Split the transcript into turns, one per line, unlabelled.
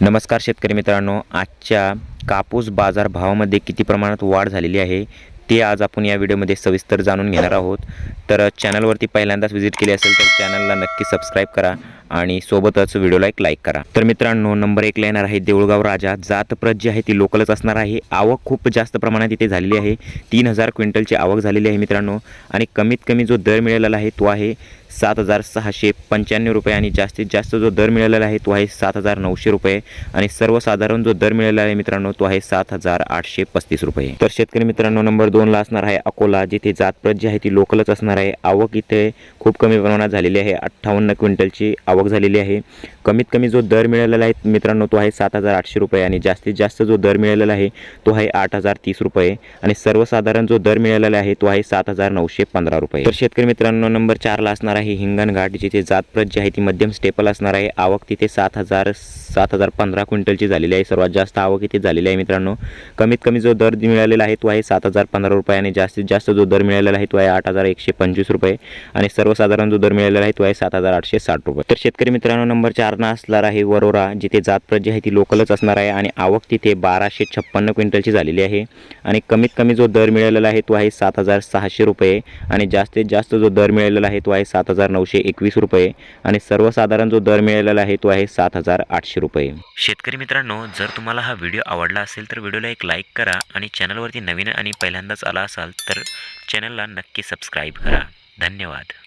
नमस्कार शेतकरी मित्रांनो आजच्या कापूस बाजार भावामध्ये किती प्रमाणात वाढ झालेली आहे ते आज आपण या व्हिडिओमध्ये सविस्तर जाणून घेणार आहोत. तर चॅनलवरती पहिल्यांदाच व्हिजिट केली असेल तर चॅनलला नक्की सबस्क्राईब करा आणि सोबतच व्हिडिओला एक लाईक करा. तर मित्रांनो नंबर एकला येणार आहे देऊळगाव राजा. जात प्रत जी आहे ती लोकलच असणार आहे. आवक खूप जास्त प्रमाणात इथे झालेली आहे. तीन हजार क्विंटलची आवक झालेली आहे मित्रांनो. आणि कमीत कमी जो दर मिळालेला आहे तो आहे सात हजार सहाशे पंच्याण्णव रुपये आणि जास्तीत जास्त जो दर मिळालेला आहे तो आहे सात हजार नऊशे रुपये. आणि सर्वसाधारण जो दर मिळालेला आहे मित्रांनो तो आहे सात हजार आठशे पस्तीस रुपये. तर शेतकरी मित्रांनो नंबर दोनला असणार आहे अकोला. जिथे जातप्रत जी आहे ती लोकलच असणार आहे. आवक इथे खूप कमी प्रमाणात झालेली आहे. अठ्ठावन्न क्विंटलची आवक झालेली आहे. कमीत कमी जो दर मिळालेला आहे मित्रांनो तो आहे सात हजार आठशे रुपये आणि जास्तीत जास्त जो दर मिळालेला आहे तो आहे आठ हजार तीस रुपये आणि सर्वसाधारण जो दर मिळालेला आहे तो आहे सात हजार नऊशे पंधरा रुपये. तर शेतकरी मित्रांनो नंबर चारला असणार आहे हिंगणघाट जिथे जातप्रत जी आहे ती मध्यम स्टेपल असणार आहे. आवक तिथे सात हजार सात हजार पंधरा क्विंटलची झालेली आहे. सर्वात जास्त आवक इथे झालेली आहे मित्रांनो. कमीत कमी जो दर मिळालेला आहे तो आहे सात हजार पंधरा रुपये आणि जास्तीत जास्त जो दर मिळालेला आहे तो आहे आठ हजार एकशे पंचवीस रुपये आणि सर्वसाधारण जो दर मिळालेला आहे तो आहे सात हजार आठशे साठ रुपये. तर शेतकरी मित्रांनो नंबर चारना असणार आहे वरोरा. जिथे जात प्रजी आहे ती लोकलच असणार आहे आणि आवक तिथे बाराशे छप्पन्न क्विंटलची झालेली आहे. आणि कमीत कमी जो दर मिळालेला आहे तो आहे सात हजार सहाशे रुपये. आणि जास्तीत जास्त जो दर मिळालेला आहे तो आहे सात हजार नऊशे एकवीस रुपये. आणि सर्वसाधारण जो दर मिळालेला आहे तो आहे सात हजार आठशे रुपये. शेतकरी मित्रांनो जर तुम्हाला हा व्हिडिओ आवडला असेल तर व्हिडिओला एक लाईक करा आणि चॅनलवरती नवीन आणि पहिल्यांदाच आला असाल तर चॅनलला नक्की सबस्क्राईब करा. धन्यवाद.